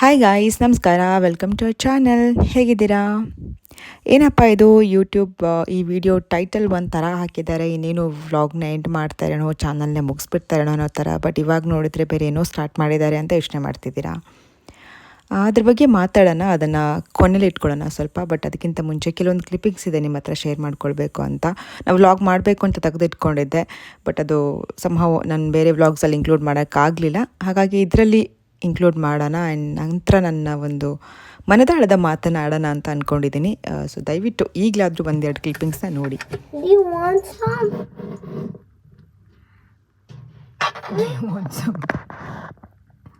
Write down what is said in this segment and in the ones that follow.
Hi guys ನಮಸ್ಕಾರ. Welcome to our channel ಹೇಗಿದ್ದೀರಾ? ಏನಪ್ಪ ಇದು? ಯೂಟ್ಯೂಬ್ ಈ ವಿಡಿಯೋ ಟೈಟಲ್ ಒಂದು ಥರ ಹಾಕಿದ್ದಾರೆ. ಇನ್ನೇನು ವ್ಲಾಗ್ನ ಎಂಡ್ ಮಾಡ್ತಾರೇನೋ ಚಾನಲ್ನ ಮುಗಿಸ್ಬಿಡ್ತಾರೇನೋ ಅನ್ನೋ ಥರ ಬಟ್ ಇವಾಗ ನೋಡಿದ್ರೆ ಬೇರೆ ಏನೋ ಸ್ಟಾರ್ಟ್ ಮಾಡಿದ್ದಾರೆ ಅಂತ ಯೋಚನೆ ಮಾಡ್ತಿದ್ದೀರಾ? ಅದ್ರ ಬಗ್ಗೆ ಮಾತಾಡೋಣ ಅದನ್ನು ಕೊನೆಯಲ್ಲಿ ಇಟ್ಕೊಳ್ಳೋಣ ಸ್ವಲ್ಪ ಬಟ್ ಅದಕ್ಕಿಂತ ಮುಂಚೆ ಕೆಲವೊಂದು ಕ್ಲಿಪ್ಪಿಂಗ್ಸ್ ಇದೆ ನಿಮ್ಮ ಹತ್ರ ಶೇರ್ ಮಾಡ್ಕೊಳ್ಬೇಕು ಅಂತ. ನಾವು ವ್ಲಾಗ್ ಮಾಡಬೇಕು ಅಂತ ತೆಗೆದಿಟ್ಕೊಂಡಿದ್ದೆ ಬಟ್ ಅದು ಸಂಭವ ನಾನು ಬೇರೆ ವ್ಲಾಗ್ಸಲ್ಲಿ ಇನ್ಕ್ಲೂಡ್ ಮಾಡೋಕ್ಕಾಗಲಿಲ್ಲ. ಹಾಗಾಗಿ ಇದರಲ್ಲಿ ಇನ್ಕ್ಲೂಡ್ ಮಾಡೋಣ ಆ್ಯಂಡ್ ನಂತರ ನನ್ನ ಒಂದು ಮನದಾಳದ ಮಾತನಾಡೋಣ ಅಂತ ಅಂದ್ಕೊಂಡಿದ್ದೀನಿ ಸೊ ದಯವಿಟ್ಟು ಈಗಲಾದರೂ ಒಂದೆರಡು ಕ್ಲಿಪ್ಪಿಂಗ್ಸ್ನ ನೋಡಿ?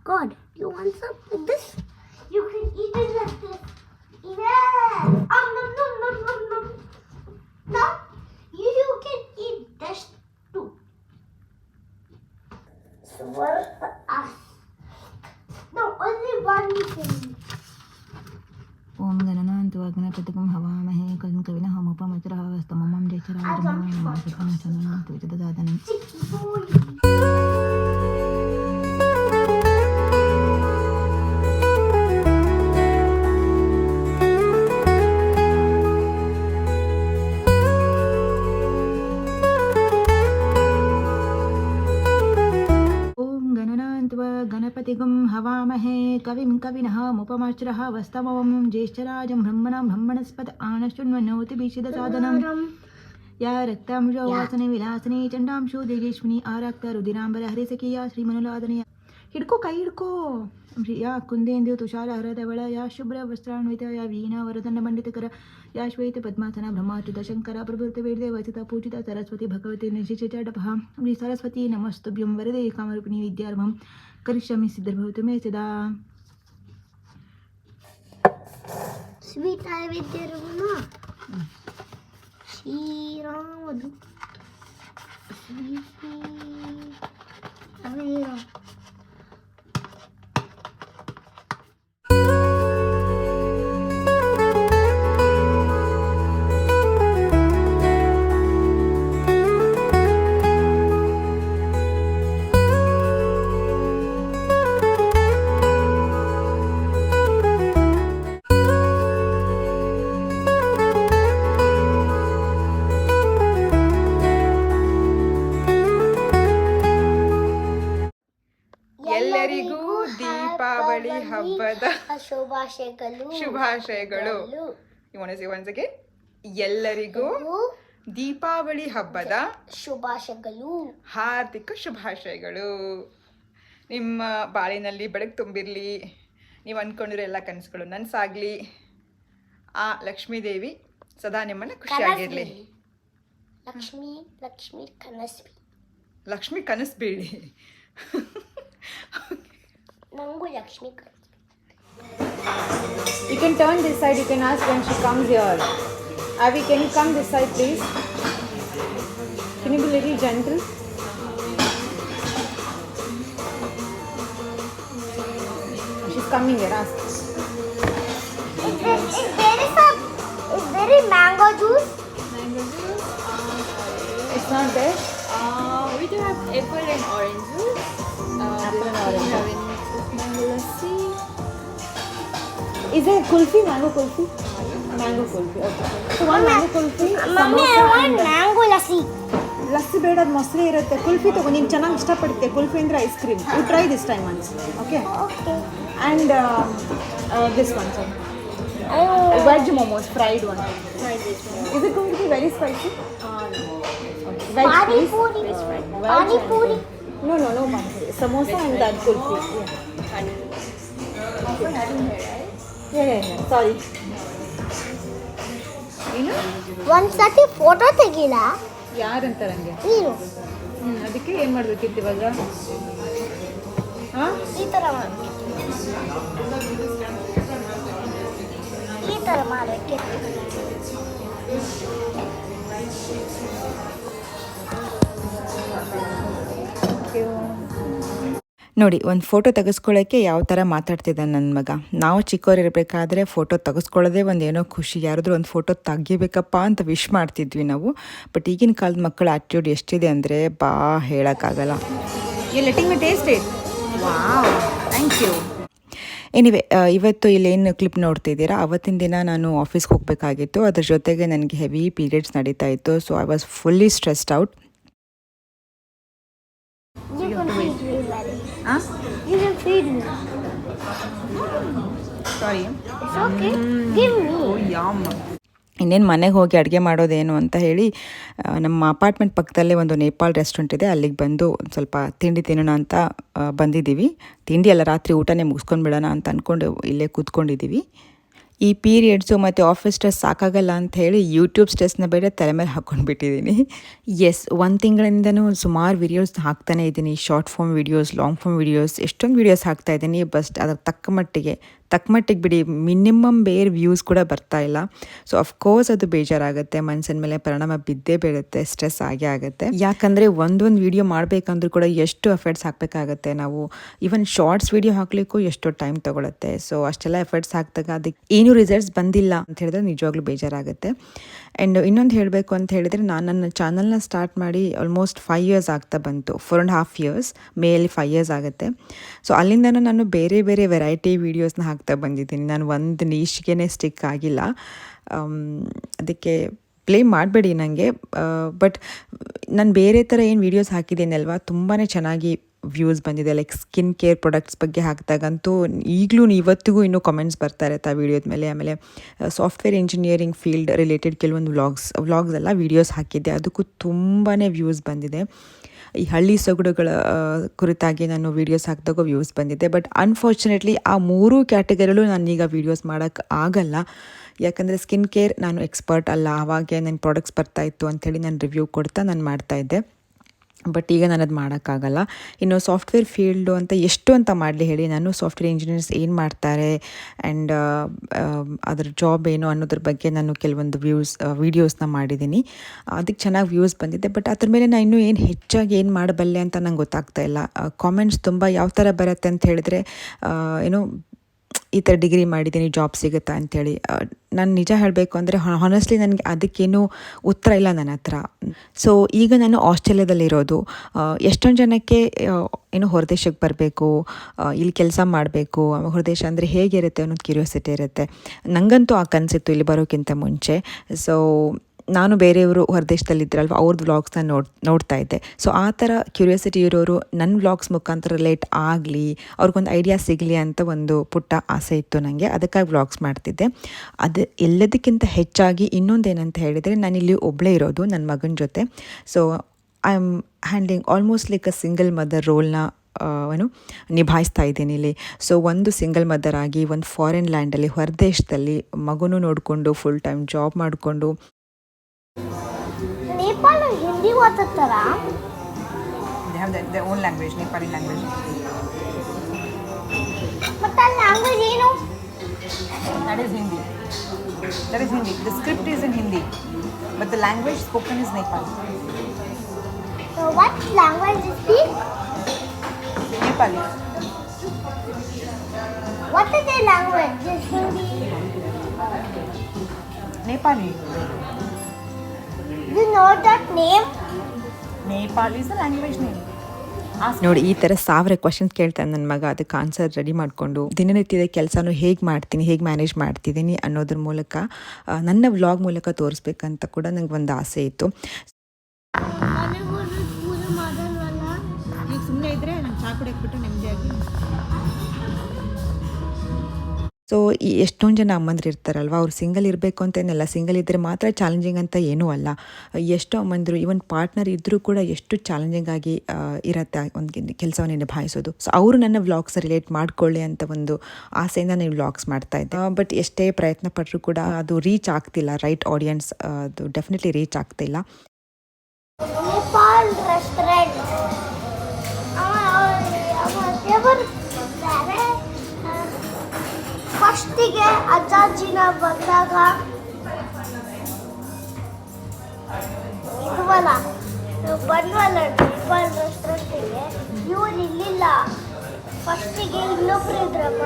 God, you want some? Of this? You can eat let this. Yeah. Um, No. No. No. No. No. No. you can eat this too. Swirl for us. No, only one you can eat. ఓం గణనాంతువగ్న ప్రతిపం హవామహే కవిన కవిన ಹವಾಮಹೇ ಕವಿಂ ಕವಿನಃ ಮುಪಮಚರಃ ವಸ್ತಮಮಂ ಜ್ಯೇಷ್ಠರಾಜಂ ಬ್ರಹ್ಮಣಂ ಬ್ರಹ್ಮಣಸ್ಪದ ಆನಶೃಣ್ವನ್ನೋತಿ ಭೀಷಿದ ಸಾಧನಂ ಯಾ ರಕ್ತಾಂಶ ವಾಸನೆ ವಿಲಾಸನೆ ಚಂಡಾಂಶೋ ದೇಗೇಶ್ವಿನಿ ಆರಕ್ತ ರುದಿರಾಂಬರ ಹರಿಸಕಿಯ ಶ್ರೀಮನುಲಾದನೆಯ ಹಿಡ್ಕೋ ಕೈ ಹಿಡ್ಕೋ ಯಾ ಕುಂದೇಂದು ತುಷಾರ ಹರದವಳ ಯಾ ಶುಭ್ರ ವಸ್ತ್ರಾನ್ವಿತ ಯಾ ವೀಣಾ ವರದಂಡ ಮಂಡಿತಕರ ಯಾ ಶ್ವೇತ ಪದ್ಮಾಸನ ಬ್ರಹ್ಮಾಚ್ಯುತ ಶಂಕರ ಪ್ರಭೃತ ವೇದ ವಸಿತ ಪೂಜಿತ ಸರಸ್ವತಿ ಭಗವತಿ ನಿಶಿಚ ಡಪಃ ಶ್ರೀ ಸರಸ್ವತಿ ನಮಸ್ತುಭ್ಯಂ ವರದೆ ಕಾಮರೂಪಿಣಿ ವಿದ್ಯಾರ್ಭಂ ಕರಿಷ್ಯಾಮಿ ಸಿದ್ಧರ್ಭವತು ಮೇ ಸದಾ sweet అరవిద్దరునా శ్రీరాముడు sweet అరవిద్దరు ಶುಭಾಶಯಗಳು. ಶುಭಾಶಯಗಳು. Once ಎಲ್ಲರಿಗೂ ದೀಪಾವಳಿ ಹಬ್ಬದ ಶುಭಾಶಯಗಳು. ಹಾರ್ದಿಕ ಶುಭಾಶಯಗಳು. ನಿಮ್ಮ ಬಾಳಿನಲ್ಲಿ ಬೆಳಕು ತುಂಬಿರಲಿ. ನೀವು ಅಂದ್ಕೊಂಡಿರೋ ಎಲ್ಲ ಕನಸುಗಳು ನನಸಾಗಲಿ. ಆ ಲಕ್ಷ್ಮೀದೇವಿ ಸದಾ ನಿಮ್ಮನ್ನ ಖುಷಿಯಾಗಿರಲಿ. ಲಕ್ಷ್ಮಿ ಲಕ್ಷ್ಮಿ ಕನಸ್ವಿ ಲಕ್ಷ್ಮಿ ಕನಸು ಬೀಳಿ. ನಂಗೂ Lakshmi ಕನಸ್ವಿ You can turn this side, you can ask when she comes here. Avi, can you come this side, please? Can you be a little gentle? She's coming here, ask. Is there, is there is a is there a mango juice? It's not there? Uh, we do have apple and orange juice. Uh, apple and orange. Having mango lassi. Is there kulfi, mango kulfi? Mango kulfi, okay. So one mango kulfi, Mommy, I samosa want and mango lassi. Lassi ಬೇಡ ಅದು ಮೊಸರು ಇರುತ್ತೆ ಕುಲ್ಫಿ ತಗೋ ನೀನು ಚೆನ್ನಾಗಿ ಇಷ್ಟಪಡ್ತೀಯ ಕುಲ್ಫಿ ಅಂದರೆ ice cream you try this time once okay Okay. And this one sir Oh. Veg momos, fried one. Is it going to be very spicy? Okay. Veg, Pani please. ಏ ಸಾರಿ ನೀನು? 130 ಫೋಟೋ ತೆgिला ಯಾರ್ ಅಂತ ರಂಗೇ ಅದಕ್ಕೆ ಏನು ಮಾಡಬೇಕು ಇವಾಗ? ಈಗ ಹಾ? ಈ ತರ ಮಾಡ್ಕೆ ಈ ನೋಡಿ ಒಂದು ಫೋಟೋ ತೆಗೆಸ್ಕೊಳ್ಳೋಕ್ಕೆ ಯಾವ ಥರ ಮಾತಾಡ್ತಿದ್ದೆ ನನ್ನ ಮಗ. ನಾವು ಚಿಕ್ಕವರಿರಬೇಕಾದ್ರೆ ಫೋಟೋ ತೆಗೆಸ್ಕೊಳ್ಳೋದೇ ಒಂದು ಏನೋ ಖುಷಿ. ಯಾರಾದರೂ ಒಂದು ಫೋಟೋ ತೆಗಿಬೇಕಪ್ಪ ಅಂತ ವಿಶ್ ಮಾಡ್ತಿದ್ವಿ ನಾವು. ಬಟ್ ಈಗಿನ ಕಾಲದ ಮಕ್ಕಳ ಆ್ಯಟಿಟ್ಯೂಡ್ ಎಷ್ಟಿದೆ ಅಂದರೆ ಬಾ ಹೇಳೋಕ್ಕಾಗಲ್ಲ. ಥ್ಯಾಂಕ್ ಯು ಎನಿವೆ ಇವತ್ತು ಇಲ್ಲೇನು ಕ್ಲಿಪ್ ನೋಡ್ತಿದ್ದೀರಾ? ಅವತ್ತಿನ ದಿನ ನಾನು ಆಫೀಸ್ಗೆ ಹೋಗಬೇಕಾಗಿತ್ತು. ಅದ್ರ ಜೊತೆಗೆ ನನಗೆ ಹೆವಿ ಪೀರಿಯಡ್ಸ್ ನಡೀತಾ ಇತ್ತು. So I was fully stressed out You can feed me, Daddy. ಹಾಂ You can feed me. Sorry It's okay. Give me. ಯಾಮ್ ಇನ್ನೇನು ಮನೆಗೆ ಹೋಗಿ ಅಡುಗೆ ಮಾಡೋದೇನು ಅಂತ ಹೇಳಿ ನಮ್ಮ ಅಪಾರ್ಟ್ಮೆಂಟ್ ಪಕ್ಕದಲ್ಲೇ ಒಂದು ನೇಪಾಳ್ ರೆಸ್ಟೋರೆಂಟ್ ಇದೆ. ಅಲ್ಲಿಗೆ ಬಂದು ಒಂದು ಸ್ವಲ್ಪ ತಿಂಡಿ ತಿನ್ನೋಣ ಅಂತ ಬಂದಿದ್ದೀವಿ. ತಿಂಡಿ ಎಲ್ಲ ರಾತ್ರಿ ಊಟನೇ ಮುಗಿಸ್ಕೊಂಡು ಬಿಡೋಣ ಅಂತ ಅಂದ್ಕೊಂಡು ಇಲ್ಲೇ ಕೂತ್ಕೊಂಡಿದ್ದೀವಿ. ಈ ಪೀರಿಯಡ್ಸು ಮತ್ತು ಆಫೀಸ್ ಸ್ಟ್ರೆಸ್ ಸಾಕಾಗಲ್ಲ ಅಂತ ಹೇಳಿ ಯೂಟ್ಯೂಬ್ ಸ್ಟ್ರೆಸ್ನ ಬೇರೆ ತಲೆ ಮೇಲೆ ಹಾಕ್ಕೊಂಡು ಬಿಟ್ಟಿದ್ದೀನಿ. ಎಸ್ ಒಂದು ತಿಂಗಳಿಂದನೂ ಸುಮಾರು ವಿಡಿಯೋಸ್ ಹಾಕ್ತಾನೇ ಇದ್ದೀನಿ. Short form videos long form videos ಎಷ್ಟೊಂದು ವಿಡಿಯೋಸ್ ಹಾಕ್ತಾ ಇದ್ದೀನಿ. ಬಸ್ಟ್ ಅದರ ತಕ್ಕ ಮಟ್ಟಿಗೆ ತಕ್ಕ ಮಟ್ಟಿಗೆ ಬಿಡಿ, ಮಿನಿಮಮ್ ಬೇರೆ ವ್ಯೂಸ್ ಕೂಡ ಬರ್ತಾ ಇಲ್ಲ. ಸೊ ಅಫ್ಕೋರ್ಸ್ ಅದು ಬೇಜಾರಾಗುತ್ತೆ ಮನಸ್ಸಿನ ಮೇಲೆ ಪರಿಣಾಮ ಬಿದ್ದೇ ಬೀಳುತ್ತೆ ಸ್ಟ್ರೆಸ್ ಆಗೇ ಆಗುತ್ತೆ. ಯಾಕಂದರೆ ಒಂದೊಂದು ವೀಡಿಯೋ ಮಾಡಬೇಕಂದ್ರೂ ಕೂಡ ಎಷ್ಟು ಎಫರ್ಟ್ಸ್ ಹಾಕಬೇಕಾಗತ್ತೆ ನಾವು. ಈವನ್ ಶಾರ್ಟ್ಸ್ ವೀಡಿಯೋ ಹಾಕಲಿಕ್ಕೂ ಎಷ್ಟು ಟೈಮ್ ತೊಗೊಳುತ್ತೆ. ಸೊ ಅಷ್ಟೆಲ್ಲ ಎಫರ್ಟ್ಸ್ ಹಾಕಿದಾಗ ಅದಕ್ಕೆ ಏನೂ ರಿಸಲ್ಟ್ಸ್ ಬಂದಿಲ್ಲ ಅಂತ ಹೇಳಿದ್ರೆ ನಿಜವಾಗ್ಲೂ ಬೇಜಾರಾಗುತ್ತೆ. ಆ್ಯಂಡ್ ಇನ್ನೊಂದು ಹೇಳಬೇಕು ಅಂತ ಹೇಳಿದರೆ ನಾನು ನನ್ನ ಚಾನಲ್ನ ಸ್ಟಾರ್ಟ್ ಮಾಡಿ ಆಲ್ಮೋಸ್ಟ್ ಫೈವ್ ಇಯರ್ಸ್ ಆಗ್ತಾ ಬಂತು. ಫೋರ್ ಆ್ಯಂಡ್ ಹಾಫ್ ಇಯರ್ಸ್ ಮೇಲಿ ಫೈವ್ ಇಯರ್ಸ್ ಆಗುತ್ತೆ. ಸೊ ಅಲ್ಲಿಂದ ನಾನು ಬೇರೆ ಬೇರೆ ವೆರೈಟಿ ವೀಡಿಯೋಸ್ನ ಹಾಕ್ತಾ ಬಂದಿದ್ದೀನಿ. ನಾನು ಒಂದು ನೀಶ್ಗೆ ಸ್ಟಿಕ್ ಆಗಿಲ್ಲ. ಅದಕ್ಕೆ ಪ್ಲೇ ಮಾಡಬೇಡಿ ನನಗೆ ಬಟ್ ನಾನು ಬೇರೆ ಥರ ಏನು ವೀಡಿಯೋಸ್ ಹಾಕಿದ್ದೀನಲ್ವಾ? ತುಂಬಾ ಚೆನ್ನಾಗಿ ವ್ಯೂಸ್ ಬಂದಿದೆ ಲೈಕ್ ಸ್ಕಿನ್ ಕೇರ್ ಪ್ರಾಡಕ್ಟ್ಸ್ ಬಗ್ಗೆ ಹಾಕಿದಾಗಂತೂ ಈಗಲೂ ಇವತ್ತಿಗೂ ಇನ್ನೂ ಕಮೆಂಟ್ಸ್ ಬರ್ತಾ ಇರುತ್ತೆ ಆ ವಿಡಿಯೋದ ಮೇಲೆ. ಆಮೇಲೆ ಸಾಫ್ಟ್ವೇರ್ ಇಂಜಿನಿಯರಿಂಗ್ ಫೀಲ್ಡ್ ರಿಲೇಟೆಡ್ ಕೆಲವೊಂದು ವ್ಲಾಗ್ಸ್ ವ್ಲಾಗ್ಸ್ ಎಲ್ಲ ವೀಡಿಯೋಸ್ ಹಾಕಿದ್ದೆ. ಅದಕ್ಕೂ ತುಂಬಾ ವ್ಯೂಸ್ ಬಂದಿದೆ. ಈ ಹಳ್ಳಿ ಸೊಗಡುಗಳ ಕುರಿತಾಗಿ ನಾನು ವೀಡಿಯೋಸ್ ಹಾಕಿದಾಗ ವ್ಯೂಸ್ ಬಂದಿದೆ. ಬಟ್ ಅನ್ಫಾರ್ಚುನೇಟ್ಲಿ ಆ ಮೂರೂ ಕ್ಯಾಟಗರಿಲೂ ನಾನೀಗ ವೀಡಿಯೋಸ್ ಮಾಡೋಕ್ಕೆ ಆಗಲ್ಲ. ಯಾಕಂದರೆ ಸ್ಕಿನ್ ಕೇರ್ ನಾನು ಎಕ್ಸ್ಪರ್ಟ್ ಅಲ್ಲ. ಆವಾಗೆ ನನ್ನ ಪ್ರಾಡಕ್ಟ್ಸ್ ಬರ್ತಾಯಿತ್ತು ಅಂಥೇಳಿ ನಾನು ರಿವ್ಯೂ ಕೊಡ್ತಾ ನಾನು ಮಾಡ್ತಾಯಿದ್ದೆ ಬಟ್ ಈಗ ನಾನು ಅದು ಮಾಡೋಕ್ಕಾಗಲ್ಲ. ಇನ್ನು ಸಾಫ್ಟ್ವೇರ್ ಫೀಲ್ಡು ಅಂತ ಎಷ್ಟು ಅಂತ ಮಾಡಲಿ ಹೇಳಿ ನಾನು ಸಾಫ್ಟ್ವೇರ್ ಇಂಜಿನಿಯರ್ಸ್ ಏನು ಮಾಡ್ತಾರೆ ಆ್ಯಂಡ್ ಅದ್ರ ಜಾಬ್ ಏನು ಅನ್ನೋದ್ರ ಬಗ್ಗೆ ನಾನು ಕೆಲವೊಂದು ವ್ಯೂಸ್ ವೀಡಿಯೋಸ್ನ ಮಾಡಿದ್ದೀನಿ ಅದಕ್ಕೆ ಚೆನ್ನಾಗಿ ವ್ಯೂಸ್ ಬಂದಿದೆ ಬಟ್ ಅದ್ರ ಮೇಲೆ ನಾನು ಇನ್ನೂ ಏನು ಹೆಚ್ಚಾಗಿ ಏನು ಮಾಡಬಲ್ಲೆ ಅಂತ ನಂಗೆ ಗೊತ್ತಾಗ್ತಾ ಇಲ್ಲ. ಕಾಮೆಂಟ್ಸ್ ತುಂಬ ಯಾವ ಥರ ಬರುತ್ತೆ ಅಂತ ಹೇಳಿದ್ರೆ ಏನೋ ಈ ಥರ ಡಿಗ್ರಿ ಮಾಡಿದ್ದೀನಿ ಜಾಬ್ ಸಿಗುತ್ತಾ ಅಂಥೇಳಿ ನಾನು ನಿಜ ಹೇಳಬೇಕು ಅಂದರೆ ಹಾನೆಸ್ಟ್ಲಿ ನನಗೆ ಅದಕ್ಕೇನು ಉತ್ತರ ಇಲ್ಲ ನನ್ನ ಹತ್ರ. ಸೊ ಈಗ ನಾನು ಆಸ್ಟ್ರೇಲಿಯಾದಲ್ಲಿರೋದು. ಎಷ್ಟೊಂದು ಜನಕ್ಕೆ ಏನು ಹೊರದೇಶಕ್ಕೆ ಬರಬೇಕು ಇಲ್ಲಿ ಕೆಲಸ ಮಾಡಬೇಕು ಹೊರದೇಶ ಅಂದರೆ ಹೇಗಿರುತ್ತೆ ಅನ್ನೋದು ಕ್ಯೂರಿಯಾಸಿಟಿ ಇರುತ್ತೆ. ನನಗಂತೂ ಆ ಕನಸಿತ್ತು ಇಲ್ಲಿ ಬರೋಕ್ಕಿಂತ ಮುಂಚೆ. ಸೊ ನಾನು ಬೇರೆಯವರು ಹೊರದೇಶದಲ್ಲಿದ್ದರಲ್ವ ಅವ್ರದ್ದು ವ್ಲಾಗ್ಸ್ನ ನೋಡ್, ನೋಡ್ತಾ ಇದ್ದೆ. ಸೊ ಆ ಥರ ಕ್ಯೂರಿಯಾಸಿಟಿ ಇರೋರು ನನ್ನ ವ್ಲಾಗ್ಸ್ ಮುಖಾಂತರ ರಿಲೇಟ್ ಆಗಲಿ, ಅವ್ರಿಗೊಂದು ಐಡಿಯಾ ಸಿಗಲಿ ಅಂತ ಒಂದು ಪುಟ್ಟ ಆಸೆ ಇತ್ತು ನನಗೆ ಅದಕ್ಕಾಗಿ ವ್ಲಾಗ್ಸ್ ಮಾಡ್ತಿದ್ದೆ. ಅದು ಎಲ್ಲದಕ್ಕಿಂತ ಹೆಚ್ಚಾಗಿ ಇನ್ನೊಂದೇನಂತ ಹೇಳಿದರೆ ನಾನಿಲ್ಲಿ ಒಬ್ಬಳೇ ಇರೋದು ನನ್ನ ಮಗನ ಜೊತೆ. So I am handling almost like a single mother ರೋಲ್ನ ಏನು ನಿಭಾಯಿಸ್ತಾ ಇದ್ದೀನಿ ಇಲ್ಲಿ. ಸೊ ಒಂದು ಸಿಂಗಲ್ ಮದರ್ ಆಗಿ, ಒಂದು ಫಾರಿನ್ ಲ್ಯಾಂಡಲ್ಲಿ ಹೊರದೇಶದಲ್ಲಿ ಮಗುನೂ ನೋಡಿಕೊಂಡು ಫುಲ್ ಟೈಮ್ ಜಾಬ್ ಮಾಡಿಕೊಂಡು Nepal Hindi ಓದುತ್ತಾರಾ they have the own language Nepali language ಮತ್ತೆ ಆ ಲ್ಯಾಂಗ್ವೇಜ್ ಏನು that is Hindi that is Hindi the script is in Hindi but the language spoken is Nepali what language you speak Nepali what is the language just Hindi Nepali you know that name Nepali is the language name ನೋಡಿ ಈ ಥರ ಸಾವಿರ questions ಕೇಳ್ತಾನೆ ನನ್ನ ಮಗ ಅದಕ್ಕೆ answer ready ಮಾಡಿಕೊಂಡು ದಿನನಿತ್ಯದ ಕೆಲಸನೂ ಹೇಗೆ ಮಾಡ್ತೀನಿ ಹೇಗೆ ಮ್ಯಾನೇಜ್ ಮಾಡ್ತಿದ್ದೀನಿ ಅನ್ನೋದ್ರ ಮೂಲಕ ನನ್ನ ವ್ಲಾಗ್ ಮೂಲಕ ತೋರಿಸ್ಬೇಕಂತ ಕೂಡ ನಂಗೆ ಒಂದು ಆಸೆ ಇತ್ತು. ಸೊ ಈ ಎಷ್ಟೊಂದು ಜನ ಅಮ್ಮಂದ್ರು ಇರ್ತಾರಲ್ವ? ಅವ್ರು ಸಿಂಗಲ್ ಇರಬೇಕು ಅಂತೇನಲ್ಲ ಸಿಂಗಲ್ ಇದ್ದರೆ ಮಾತ್ರ ಚಾಲೆಂಜಿಂಗ್ ಅಂತ ಏನೂ ಅಲ್ಲ. ಎಷ್ಟೋ ಅಮ್ಮಂದರು ಈವನ್ ಪಾರ್ಟ್ನರ್ ಇದ್ದರೂ ಕೂಡ ಎಷ್ಟು ಚಾಲೆಂಜಿಂಗ್ ಆಗಿ ಇರತ್ತೆ ಒಂದು ಕೆಲಸವನ್ನು ನಿಭಾಯಿಸೋದು. ಸೊ ಅವರು ನನ್ನ ವ್ಲಾಗ್ಸ್ ರಿಲೇಟ್ ಮಾಡಿಕೊಳ್ಳಿ ಅಂತ ಒಂದು ಆಸೆಯಿಂದ ನಾನು ವ್ಲಾಗ್ಸ್ ಮಾಡ್ತಾ ಇದ್ದೆ. ಬಟ್ ಎಷ್ಟೇ ಪ್ರಯತ್ನ ಪಟ್ಟರೂ ಕೂಡ ಅದು ರೀಚ್ ಆಗ್ತಿಲ್ಲ. ರೈಟ್ ಆಡಿಯನ್ಸ್ ಅದು ಡೆಫಿನೆಟ್ಲಿ ರೀಚ್ ಆಗ್ತಿಲ್ಲ. ಫಸ್ಟಿಗೆ ಅಜ್ಜಾಜಿನ ಬಂದಾಗ ಇದುವಲ್ಲ ಬಂದ್ವಲ್ಲ ಟ್ರಿಪಲ್ ರೆಸ್ಟೋರೆಂಟಿಗೆ ಇವ್ರು ಇಲ್ಲಿಲ್ಲ. ಫಸ್ಟಿಗೆ ಇನ್ನೊಬ್ರು ಇದ್ರಮ್ಮ.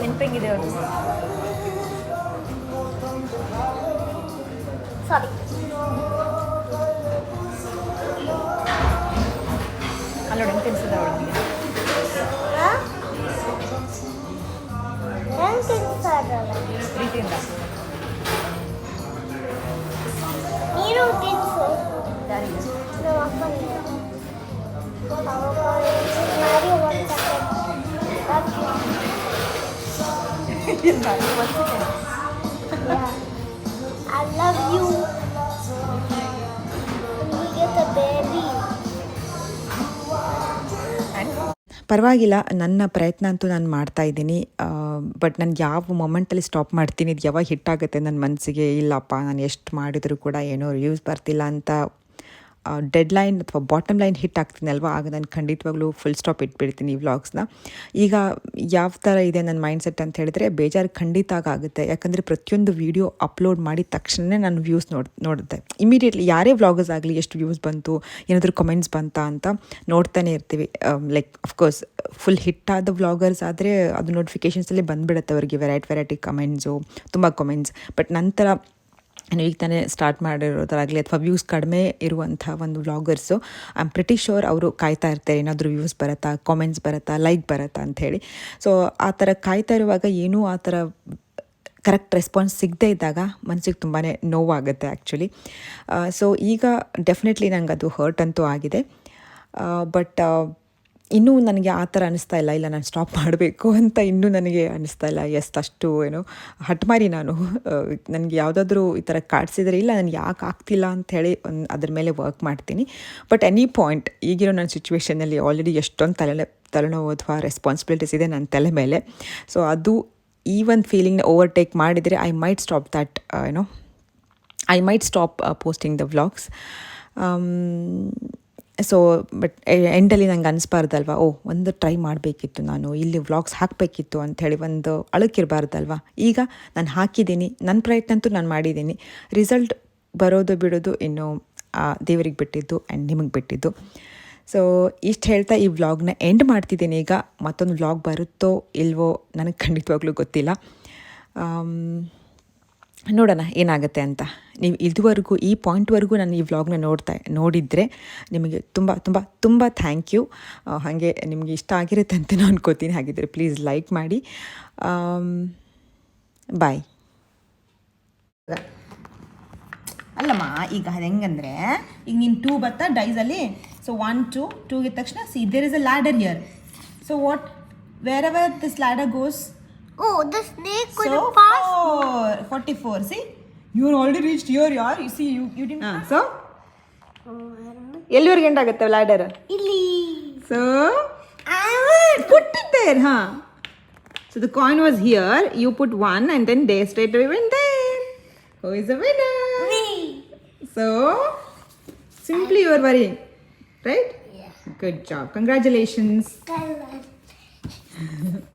ನೆನಪಂಗಿದೆ ಅವರು. Sorry. ಅಲ್ಲೋಡಿ ಹೆಂಗೆ ತಿನ್ಸಿದ ಅವಳಿಗೆ Huh? ಹೆಂಗ್ ತಿನ್ಸಾರಲ್ಲ ಪ್ರೀತಿಯಿಂದ ನೀನು ತಿನ್ಸು ಯಾರಿಗೆ ನಮ್ಮ ಅಪ್ಪನಿಗೆ ಮಾಡಿ ಒಂದು I ಪರವಾಗಿಲ್ಲ, ನನ್ನ ಪ್ರಯತ್ನ ಅಂತೂ ನಾನು ಮಾಡ್ತಾ ಇದ್ದೀನಿ. ಬಟ್ ನಾನು ಯಾವ ಮೊಮೆಂಟಲ್ಲಿ ಸ್ಟಾಪ್ ಮಾಡ್ತೀನಿ, ಇದು ಯಾವಾಗ ಹಿಟ್ಟಾಗುತ್ತೆ ನನ್ನ ಮನಸ್ಸಿಗೆ ಇಲ್ಲಪ್ಪ, ನಾನು ಎಷ್ಟು ಮಾಡಿದರೂ ಕೂಡ ಏನೋ ರಿವ್ಯೂಸ್ ಬರ್ತಿಲ್ಲ ಅಂತ ಡೆಡ್ ಲೈನ್ ಅಥವಾ ಬಾಟಮ್ ಲೈನ್ ಹಿಟ್ ಆಗ್ತೀನಲ್ವ ಆಗ ನಾನು ಖಂಡಿತವಾಗ್ಲೂ ಫುಲ್ ಸ್ಟಾಪ್ ಇಟ್ಬಿಡ್ತೀನಿ ಈ ವ್ಲಾಗ್ಸ್ನ ಈಗ ಯಾವ ಥರ ಇದೆ ನನ್ನ ಮೈಂಡ್ಸೆಟ್ ಅಂತ ಹೇಳಿದ್ರೆ ಬೇಜಾರು ಖಂಡಿತ ಆಗುತ್ತೆ. ಯಾಕಂದರೆ ಪ್ರತಿಯೊಂದು ವೀಡಿಯೋ ಅಪ್ಲೋಡ್ ಮಾಡಿದ ತಕ್ಷಣವೇ ನಾನು ವ್ಯೂಸ್ ನೋಡ್, ನೋಡುತ್ತೆ. ಇಮಿಡಿಯೇಟ್ಲಿ ಯಾರೇ ವ್ಲಾಗರ್ಸ್ ಆಗಲಿ ಎಷ್ಟು ವ್ಯೂಸ್ ಬಂತು, ಏನಾದರೂ ಕಮೆಂಟ್ಸ್ ಬಂತಾ ಅಂತ ನೋಡ್ತಾನೆ ಇರ್ತೀವಿ. ಲೈಕ್ ಅಫ್ಕೋರ್ಸ್ ಫುಲ್ ಹಿಟ್ಟಾದ ವ್ಲಾಗರ್ಸ್ ಆದರೆ ಅದು ನೋಟಿಫಿಕೇಷನ್ಸಲ್ಲಿ ಬಂದುಬಿಡುತ್ತೆ ಅವರಿಗೆ. ವೆರೈಟಿ ವೆರೈಟಿ ಕಮೆಂಟ್ಸು ತುಂಬ ಕಮೆಂಟ್ಸ್ ಬಟ್ ನಂತರ ಈಗ ತಾನೇ ಸ್ಟಾರ್ಟ್ ಮಾಡಿರೋದಾಗಲಿ ಅಥವಾ ವ್ಯೂಸ್ ಕಡಿಮೆ ಇರುವಂಥ ಒಂದು vloggers I am pretty sure ಅವರು ಕಾಯ್ತಾ ಇರ್ತಾರೆ. ಏನಾದರೂ ವ್ಯೂಸ್ ಬರುತ್ತಾ ಕಾಮೆಂಟ್ಸ್ ಬರುತ್ತಾ ಲೈಕ್ ಬರುತ್ತಾ ಅಂಥೇಳಿ ಸೊ ಆ ಥರ ಕಾಯ್ತಾ ಇರುವಾಗ ಏನೂ ಆ ಥರ ಕರೆಕ್ಟ್ ರೆಸ್ಪಾನ್ಸ್ ಸಿಗದೇ ಇದ್ದಾಗ ಮನಸ್ಸಿಗೆ ತುಂಬಾ ನೋವಾಗುತ್ತೆ ಆ್ಯಕ್ಚುಲಿ ಸೊ ಈಗ ಡೆಫಿನೆಟ್ಲಿ ನನಗೆ ಅದು ಹರ್ಟ್ ಅಂತೂ ಆಗಿದೆ. ಬಟ್ ಇನ್ನೂ ನನಗೆ ಆ ಥರ ಅನಿಸ್ತಾ ಇಲ್ಲ ಇಲ್ಲ ನಾನು ಸ್ಟಾಪ್ ಮಾಡಬೇಕು ಅಂತ ಇನ್ನೂ ನನಗೆ ಅನಿಸ್ತಾ ಇಲ್ಲ. ಎಸ್ ಅಷ್ಟು ಏನು ಹಠಮಾರಿ ನಾನು ನನಗೆ ಯಾವುದಾದ್ರೂ ಈ ಥರ ಕಾಡ್ಸಿದ್ರೆ ಇಲ್ಲ, ನನಗೆ ಯಾಕೆ ಆಗ್ತಿಲ್ಲ ಅಂತ ಒಂದು ಅದ್ರ ಮೇಲೆ ವರ್ಕ್ ಮಾಡ್ತೀನಿ. ಬಟ್ ಎನಿ ಪಾಯಿಂಟ್ ಈಗಿರೋ ನನ್ನ ಸಿಚುವೇಷನಲ್ಲಿ ಆಲ್ರೆಡಿ ಎಷ್ಟೊಂದು ತಲೆ ತಲೆನೋವು ಅಥವಾ ರೆಸ್ಪಾನ್ಸಿಬಿಲಿಟೀಸ್ ಇದೆ ನನ್ನ ತಲೆ ಮೇಲೆ. ಸೊ ಅದು ಈ ಒಂದು ಫೀಲಿಂಗ್ನ ಓವರ್ಟೇಕ್ ಮಾಡಿದರೆ ಐ ಮೈಟ್ ಸ್ಟಾಪ್ ದ್ಯಾಟ್ ಏನೋ I might stop posting the vlogs so but ಎಂಡಲ್ಲಿ ನಂಗೆ ಅನಿಸ್ಬಾರ್ದಲ್ವ? ಓ, ಒಂದು ಟ್ರೈ ಮಾಡಬೇಕಿತ್ತು ನಾನು. ಇಲ್ಲಿ ವ್ಲಾಗ್ಸ್ ಹಾಕಬೇಕಿತ್ತು ಅಂಥೇಳಿ ಒಂದು ಅಳಕಿರಬಾರ್ದಲ್ವ ಈಗ ನಾನು ಹಾಕಿದ್ದೀನಿ ನನ್ನ ಪ್ರಯತ್ನ ಅಂತೂ ನಾನು ಮಾಡಿದ್ದೀನಿ. ರಿಸಲ್ಟ್ ಬರೋದು ಬಿಡೋದು ಇನ್ನು ದೇವರಿಗೆ ಬಿಟ್ಟಿದ್ದು ಆ್ಯಂಡ್ ನಿಮಗೆ ಬಿಟ್ಟಿದ್ದು. ಸೊ ಇಷ್ಟು ಹೇಳ್ತಾ ಈ ವ್ಲಾಗ್ನ ಎಂಡ್ ಮಾಡ್ತಿದ್ದೀನಿ ಈಗ. ಮತ್ತೊಂದು ವ್ಲಾಗ್ ಬರುತ್ತೋ ಇಲ್ವೋ ನನಗೆ ಖಂಡಿತವಾಗ್ಲೂ ಗೊತ್ತಿಲ್ಲ. ನೋಡೋಣ ಏನಾಗುತ್ತೆ ಅಂತ. ನೀವು ಇದುವರೆಗೂ ಈ ಪಾಯಿಂಟ್ವರೆಗೂ ನಾನು ಈ ವ್ಲಾಗ್ನ ನೋಡ್ತಾ, ನೋಡಿದರೆ ನಿಮಗೆ ತುಂಬ ತುಂಬ ತುಂಬ ಥ್ಯಾಂಕ್ ಯು ಹಾಗೆ ನಿಮಗೆ ಇಷ್ಟ ಆಗಿರುತ್ತೆ ಅಂತ ನಾನು ಅನ್ಕೋತೀನಿ. ಹಾಗಿದ್ರೆ ಪ್ಲೀಸ್ ಲೈಕ್ ಮಾಡಿ. ಬಾಯ್ ಅಲ್ಲಮ್ಮ, ಈಗ ಹೆಂಗಂದ್ರೆ, ಈಗ ನೀನು ಟೂ ಬತ್ತಾ ಡೈಸಲ್ಲಿ ಸೊ ಒನ್ ಟು ಟೂಗೆ ತಕ್ಷಣ see there is a ladder here so what wherever this ladder goes Oh, the snake could so have passed. Four forty four see you already reach your ಯಾರ್ you see you you ಡಿನ್ so ಎಲ್ಲಿವರೆಗೆ end ಆಗುತ್ತೆ ladder Illy. So I would. put it there, huh? So the coin was here, you put one, and then they straight away went there. Who is the winner? Me. So simply you are worrying,